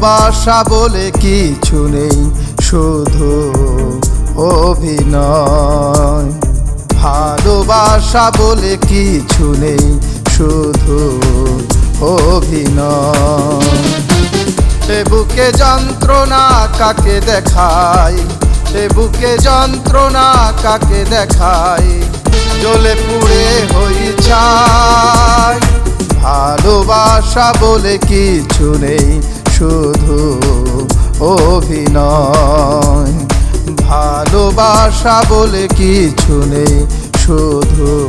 ভালোবাসা বলে কিছু নেই, শুধু অভিনয়। ভালোবাসা বলে কিছু নেই, শুধু অভিনয়। এ বুকে যন্ত্রণা কাকে দেখাই এ বুকে যন্ত্রণা কাকে দেখাই জ্বলে পুড়ে হই ছাই ভালোবাসা বলে কিছু নেই শুধু অভিনয়। ভালোবাসা বলে কিছু নেই শুধু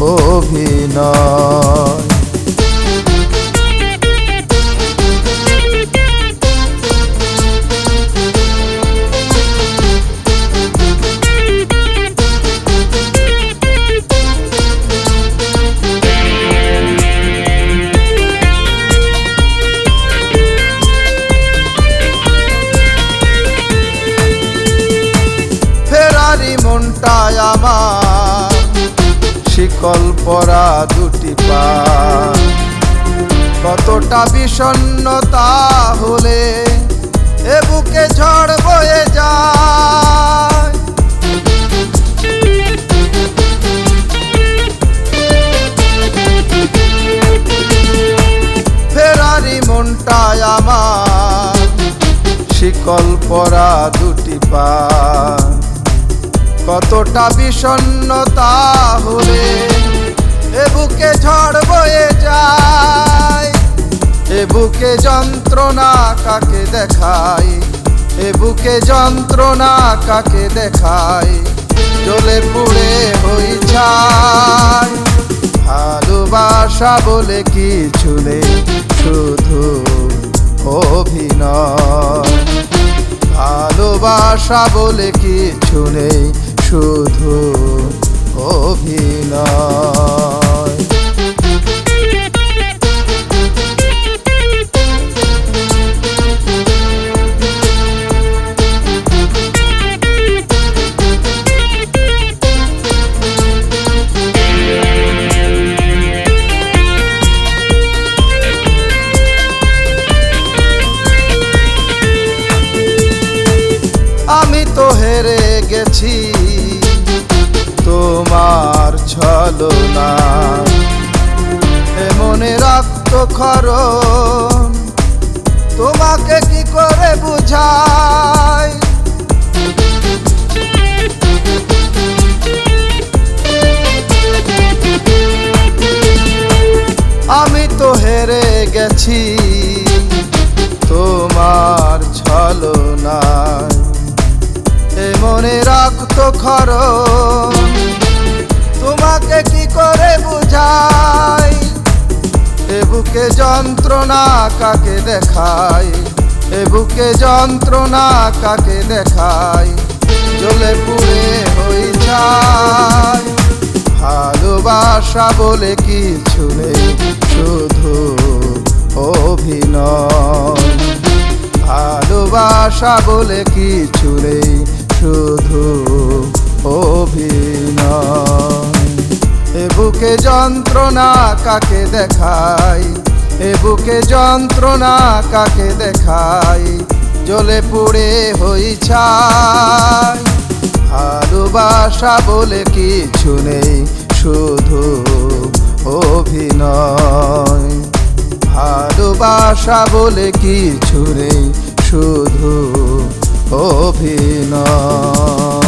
অভিনয়। আমার। শিকল পরা দুটি পা। কতটা বিষণ্ণতা হলে এ বুকে ঝড় বয়ে যায়। ফেরারি মনটায় আমার শিকল পরা দুটি পা। কতটা বিষণ্ণতা হলে এ বুকে ঝড় বয়ে যায়। এ বুকে যন্ত্রণা কাকে দেখাই এ বুকে যন্ত্রণা কাকে দেখাই জ্বলে পুড়ে হই ছাই। ভালোবাসা বলে কিছু নেই, শুধু অভিনয়। ভালোবাসা বলে কিছু নেই শুধু অভিনয়। গেছি তোমার ছলনা। মনে রক্ত খরণ তোমাকে কি করে বুঝাই? আমি তো হেরে গেছি রক্ত খরণ তোমাকে কি করে বুঝাই? এ বুকে যন্ত্রণা কাকে দেখাই এ বুকে যন্ত্রণা কাকে দেখাই জ্বলে পুড়ে হই ছাই ভালোবাসা বলে কিছু নেই, শুধু অভিনয়। ভালোবাসা বলে কিছু নেই শুধু অভিনয়। এ বুকে যন্ত্রণা কাকে দেখাই এ বুকে যন্ত্রণা কাকে দেখাই জ্বলে পুড়ে হই ছাই। ভালোবাসা বলে কিছু নেই, শুধু অভিনয়। ভালোবাসা বলে কিছু নেই, শুধু অভিনয়।